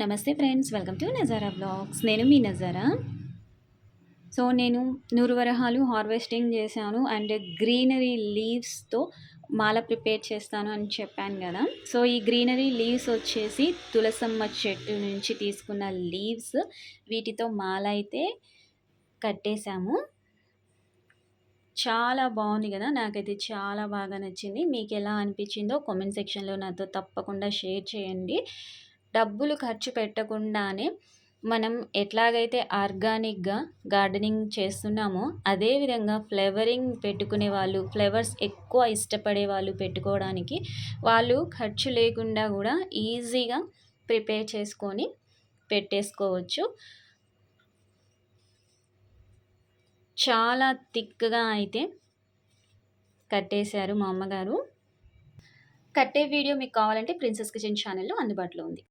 నమస్తే friends welcome to Nazara blogs. నేను మీ నజారా? సో నేను నూరు వరహాలు హార్వెస్టింగ్ చేశాను అండ్ గ్రీనరీ లీవ్స్తో మాల ప్రిపేర్ చేస్తాను అని చెప్పాను కదా. సో ఈ గ్రీనరీ లీవ్స్ వచ్చేసి తులసమ్మ చెట్టు నుంచి తీసుకున్న లీవ్స్. వీటితో మాల అయితే కట్టేశాము. చాలా బాగుంది కదా. నాకైతే చాలా బాగా నచ్చింది. మీకు ఎలా అనిపించిందో కామెంట్ సెక్షన్లో నాతో తప్పకుండా షేర్ చేయండి. డబ్బులు ఖర్చు పెట్టకుండానే మనం ఎట్లాగైతే ఆర్గానిక్గా గార్డెనింగ్ చేస్తున్నామో అదేవిధంగా ఫ్లేవరింగ్ పెట్టుకునే వాళ్ళు ఫ్లేవర్స్ ఎక్కువ ఇష్టపడే వాళ్ళు పెట్టుకోవడానికి వాళ్ళు ఖర్చు లేకుండా కూడా ఈజీగా ప్రిపేర్ చేసుకొని పెట్టేసుకోవచ్చు. చాలా థిక్గా అయితే కట్టేశారు మా అమ్మగారు. కట్టే వీడియో మీకు కావాలంటే ప్రిన్సెస్ కిచెన్ ఛానల్లో అందుబాటులో ఉంది.